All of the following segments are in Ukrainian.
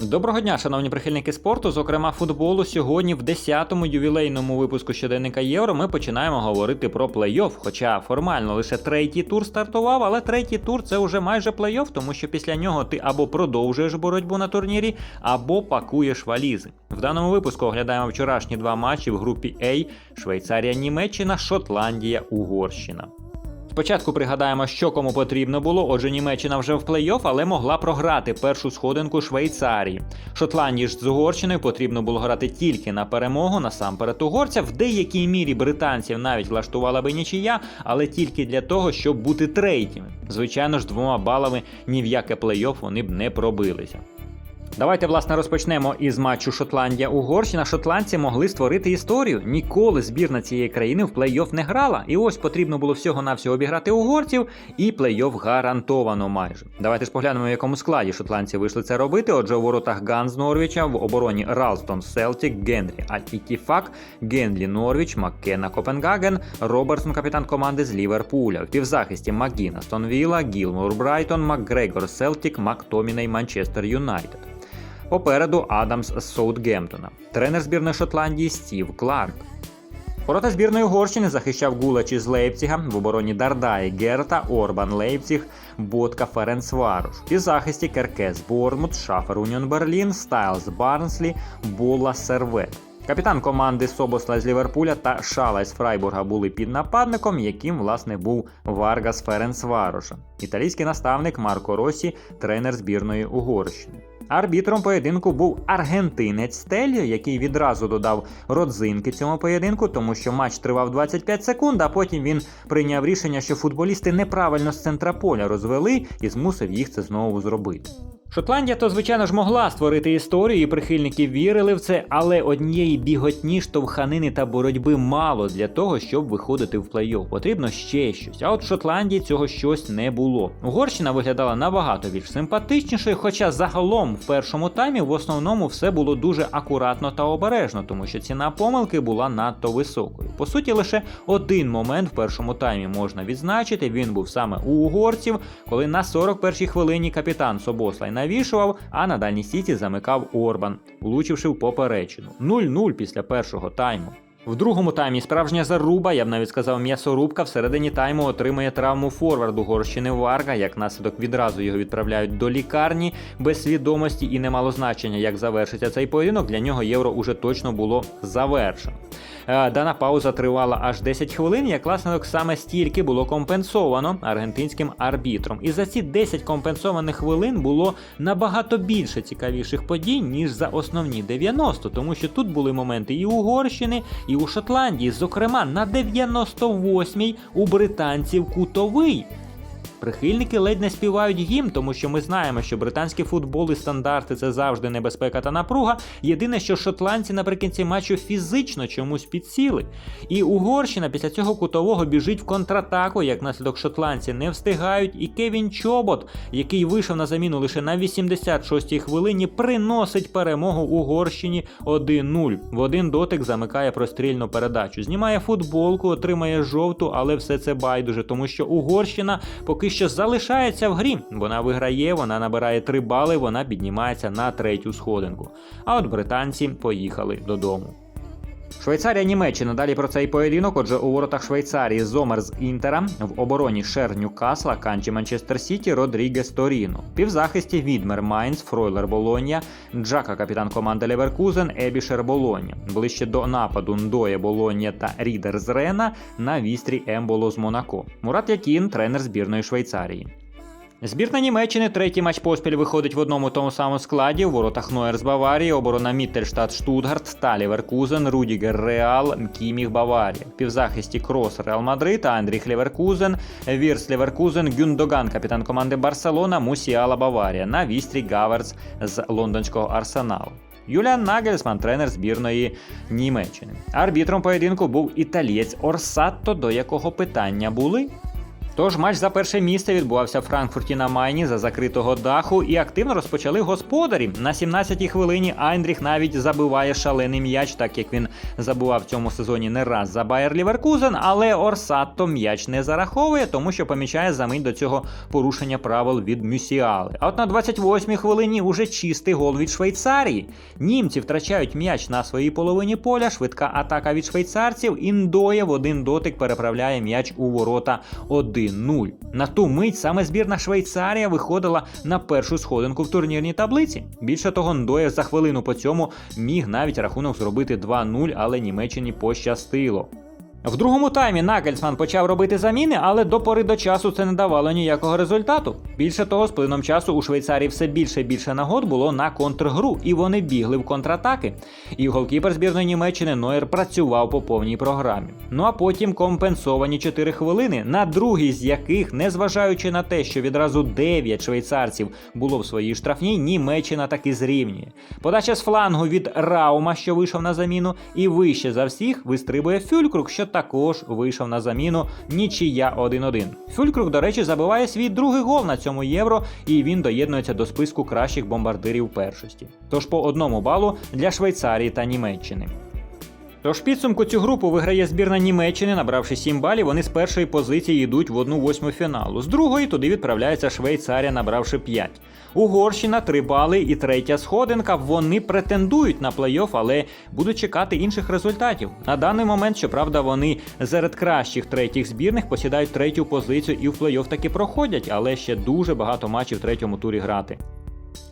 Доброго дня, шановні прихильники спорту, зокрема футболу. Сьогодні в 10-му ювілейному випуску щоденника Євро ми починаємо говорити про плей-офф. Хоча формально лише третій тур стартував, але третій тур це вже майже плей-офф, тому що після нього ти або продовжуєш боротьбу на турнірі, або пакуєш валізи. В даному випуску оглядаємо вчорашні два матчі в групі А: Швейцарія, Німеччина, Шотландія, Угорщина. Спочатку пригадаємо, що кому потрібно було. Отже, Німеччина вже в плей-офф, але могла програти першу сходинку Швейцарії. Шотландії ж з Угорщиною потрібно було грати тільки на перемогу, насамперед угорця. В деякій мірі британців навіть влаштувала би нічия, але тільки для того, щоб бути третіми. Звичайно ж, двома балами ні в яке плей-офф вони б не пробилися. Давайте власне розпочнемо із матчу Шотландія-Угорщина. Шотландці могли створити історію. Ніколи збірна цієї країни в плей-офф не грала. І ось потрібно було всього-навсього обіграти угорців, і плей-офф гарантовано майже. Давайте ж поглянемо, в якому складі шотландці вийшли це робити. Отже, у воротах Ганс Норвіча, в обороні Ралстон Селтік, Генрі Альтікіфак, Генлі Норвіч, Маккена Копенгаген, Робертсон, капітан команди з Ліверпуля. В півзахисті Макгіна Стонвіла, Гілмор Брайтон, Макгрегор Селтік, Мактоміней Манчестер Юнайтед. Попереду Адамс з Саутгемптона. Тренер збірної Шотландії Стів Кларк. Ворота збірної Угорщини захищав Гулач із Лейпціга, в обороні Дардай Герта, Орбан Лейпціг, Ботка Ференцваруш. І захисті Керкес Бормут, Шафер Уніон Берлін, Стайлз Барнслі, Була Сервет. Капітан команди Собосла з Ліверпуля та Шала з Фрайбурга були під нападником, яким власне був Варгас Ференцваруша. Італійський наставник Марко Росі, тренер збірної Угорщини. Арбітром поєдинку був аргентинець Стельо, який відразу додав родзинки цьому поєдинку, тому що матч тривав 25 секунд, а потім він прийняв рішення, що футболісти неправильно з центра поля розвели і змусив їх це знову зробити. Шотландія то, звичайно ж, могла створити історію, і прихильники вірили в це, але однієї біготні, штовханини та боротьби мало для того, щоб виходити в плей-офф. Потрібно ще щось. А от в Шотландії цього щось не було. Угорщина виглядала набагато більш симпатичнішою, хоча загалом в першому таймі в основному все було дуже акуратно та обережно, тому що ціна помилки була надто високою. По суті, лише один момент в першому таймі можна відзначити. Він був саме у угорців, коли на 41-й хвилині капітан Собослай навішував, а на дальній сіті замикав Орбан, влучивши в поперечину. 0-0 після першого тайму. В другому таймі справжня заруба, я б навіть сказав, м'ясорубка всередині тайму отримує травму форварду Горщини Варга. Як наслідок відразу його відправляють до лікарні без свідомості і не мало значення, як завершиться цей поєдинок. Для нього євро уже точно було завершено. Е, Дана пауза тривала аж 10 хвилин, як наслідок саме стільки було компенсовано аргентинським арбітром. І за ці 10 компенсованих хвилин булбуло набагато більше цікавіших подій, ніж за основні 90, тому що тут були моменти і Угорщини, і у Шотландії, зокрема на 98-й у британців кутовий. Прихильники ледь не співають гімн, тому що ми знаємо, що британський футбол і стандарти це завжди небезпека та напруга. Єдине, що шотландці наприкінці матчу фізично чомусь підсіли. І Угорщина після цього кутового біжить в контратаку, як наслідок шотландці не встигають. І Кевін Чобот, який вийшов на заміну лише на 86-й хвилині, приносить перемогу Угорщині 1-0. В один дотик замикає прострільну передачу. Знімає футболку, отримає жовту, але все це байдуже, тому що Угорщина поки що залишається в грі. Вона виграє, вона набирає 3 бали, вона піднімається на третю сходинку. А от британці поїхали додому. Швейцарія Німеччина. Далі про цей поєдинок. Отже, у воротах Швейцарії Зомер з Інтера, в обороні Шер Ньюкасла, Канчі Манчестер Сіті, Родрігес Торіно. Півзахисті Відмер Майнц, Фройлер Болонья, Джака, капітан команди Леверкузен, Ебішер Болонья. Ближче до нападу Ндоє Болонья та Рідер з Рена на вістрі Емболо з Монако. Мурат Якін, тренер збірної Швейцарії. Збірна Німеччини третій матч поспіль виходить в одному тому самому складі. У воротах Ноєр з Баварії, оборона Міттельштадт Штутгарт та Ліверкузен, Рудігер Реал, Кіміх Баварія. Півзахисті Крос Реал Мадрид, Андріх Ліверкузен, Вірс Ліверкузен, Гюндоган, капітан команди Барселона, Мусіала Баварія. На вістрі Гаверц з лондонського арсеналу. Юліан Нагельсман, тренер збірної Німеччини. Арбітром поєдинку був італієць Орсатто, до якого питання були. Тож матч за перше місце відбувався в Франкфурті на Майні за закритого даху і активно розпочали господарі. На 17-й хвилині Айндріх навіть забиває шалений м'яч, так як він забував в цьому сезоні не раз за Байер Ліверкузен, але Орсатто м'яч не зараховує, тому що помічає за мить до цього порушення правил від Мюсіали. А от на 28-й хвилині уже чистий гол від Швейцарії. Німці втрачають м'яч на своїй половині поля. Швидка атака від швейцарців. Індоє в один дотик переправляє м'яч у ворота 1-0. На ту мить саме збірна Швейцарія виходила на першу сходинку в турнірній таблиці. Більше того, Ндоє за хвилину по цьому міг навіть рахунок зробити 2-0, але Німеччині пощастило. В другому таймі Нагельсман почав робити заміни, але до пори до часу це не давало ніякого результату. Більше того, з плином часу у Швейцарії все більше і більше нагод було на контргру, і вони бігли в контратаки. І голкіпер збірної Німеччини Нойер працював по повній програмі. Ну а потім компенсовані 4 хвилини, на другій з яких, незважаючи на те, що відразу 9 швейцарців було в своїй штрафній, Німеччина таки зрівнює. Подача з флангу від Раума, що вийшов на заміну, і вище за всіх вистрибує Фюлькрук, що також вийшов на заміну нічия 1-1. Фюлькрук, до речі, забиває свій другий гол на цьому євро, і він доєднується до списку кращих бомбардирів першості. Тож по одному балу для Швейцарії та Німеччини. Тож підсумку цю групу виграє збірна Німеччини, набравши 7 балів, вони з першої позиції йдуть в 1-8 фіналу. З другої туди відправляється Швейцарія, набравши 5. Угорщина 3 бали і третя сходинка. Вони претендують на плей-офф, але будуть чекати інших результатів. На даний момент, щоправда, вони серед кращих третіх збірних посідають третю позицію і в плей-офф таки проходять, але ще дуже багато матчів в третьому турі грати.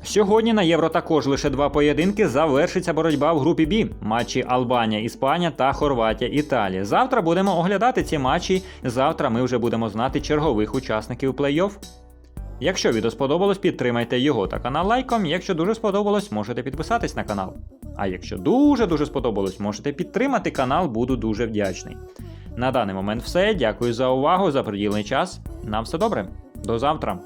Сьогодні на євро також лише два поєдинки завершиться боротьба в групі Бі. Матчі Албанія, Іспанія та Хорватія, Італія. Завтра будемо оглядати ці матчі. Завтра ми вже будемо знати чергових учасників плей-офф. Якщо відео сподобалось, підтримайте його та канал лайком. Якщо дуже сподобалось, можете підписатись на канал. А якщо дуже-дуже сподобалось, можете підтримати канал, буду дуже вдячний. На даний момент все. Дякую за увагу, за приділений час. Нам все добре. До завтра.